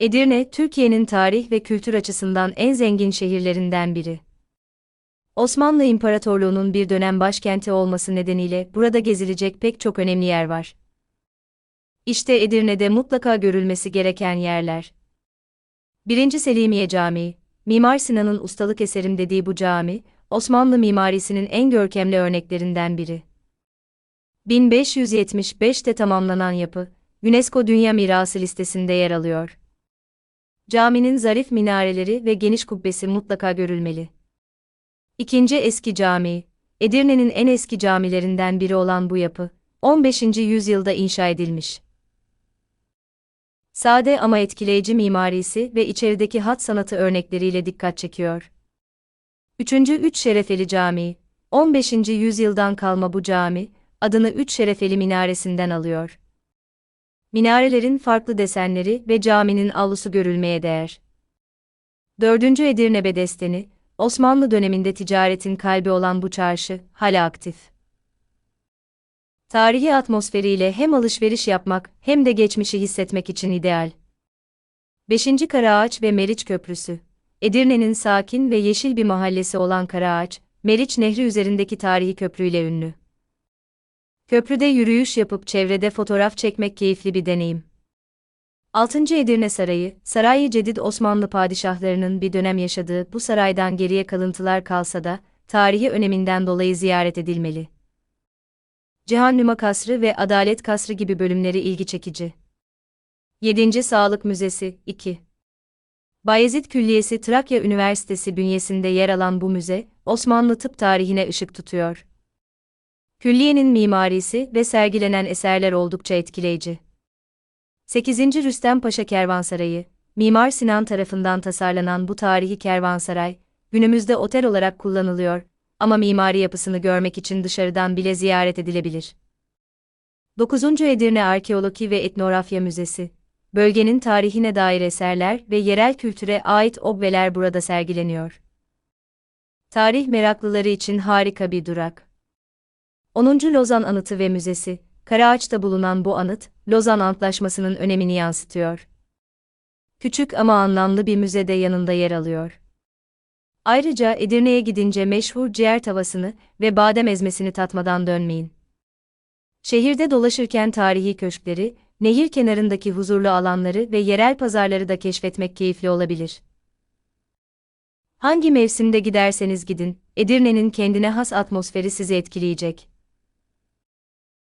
Edirne, Türkiye'nin tarih ve kültür açısından en zengin şehirlerinden biri. Osmanlı İmparatorluğu'nun bir dönem başkenti olması nedeniyle burada gezilecek pek çok önemli yer var. İşte Edirne'de mutlaka görülmesi gereken yerler. 1. Selimiye Camii, Mimar Sinan'ın ustalık eserim dediği bu cami, Osmanlı mimarisinin en görkemli örneklerinden biri. 1575'te tamamlanan yapı, UNESCO Dünya Mirası listesinde yer alıyor. Caminin zarif minareleri ve geniş kubbesi mutlaka görülmeli. İkinci Eski Camii, Edirne'nin en eski camilerinden biri olan bu yapı, 15. yüzyılda inşa edilmiş. Sade ama etkileyici mimarisi ve içerideki hat sanatı örnekleriyle dikkat çekiyor. Üçüncü Üç Şerefeli Camii, 15. yüzyıldan kalma bu cami, adını Üç Şerefeli Minaresinden alıyor. Minarelerin farklı desenleri ve caminin avlusu görülmeye değer. 4. Edirne Bedesteni, Osmanlı döneminde ticaretin kalbi olan bu çarşı, hala aktif. Tarihi atmosferiyle hem alışveriş yapmak hem de geçmişi hissetmek için ideal. 5. Karaağaç ve Meriç Köprüsü Edirne'nin sakin ve yeşil bir mahallesi olan Karaağaç, Meriç Nehri üzerindeki tarihi köprüyle ünlü. Köprüde yürüyüş yapıp çevrede fotoğraf çekmek keyifli bir deneyim. 6. Edirne Sarayı, Sarayı Cedid Osmanlı padişahlarının bir dönem yaşadığı bu saraydan geriye kalıntılar kalsa da, tarihi öneminden dolayı ziyaret edilmeli. Cihannüma Kasrı ve Adalet Kasrı gibi bölümleri ilgi çekici. 7. Sağlık Müzesi 2 Bayezid Külliyesi Trakya Üniversitesi bünyesinde yer alan bu müze, Osmanlı tıp tarihine ışık tutuyor. Külliyenin mimarisi ve sergilenen eserler oldukça etkileyici. 8. Rüstem Paşa Kervansarayı, Mimar Sinan tarafından tasarlanan bu tarihi kervansaray, günümüzde otel olarak kullanılıyor ama mimari yapısını görmek için dışarıdan bile ziyaret edilebilir. 9. Edirne Arkeoloji ve Etnografya Müzesi, bölgenin tarihine dair eserler ve yerel kültüre ait obveler burada sergileniyor. Tarih meraklıları için harika bir durak. 10. Lozan Anıtı ve Müzesi, Karaağaç'ta bulunan bu anıt, Lozan Antlaşması'nın önemini yansıtıyor. Küçük ama anlamlı bir müzede yanında yer alıyor. Ayrıca Edirne'ye gidince meşhur ciğer tavasını ve badem ezmesini tatmadan dönmeyin. Şehirde dolaşırken tarihi köşkleri, nehir kenarındaki huzurlu alanları ve yerel pazarları da keşfetmek keyifli olabilir. Hangi mevsimde giderseniz gidin, Edirne'nin kendine has atmosferi sizi etkileyecek.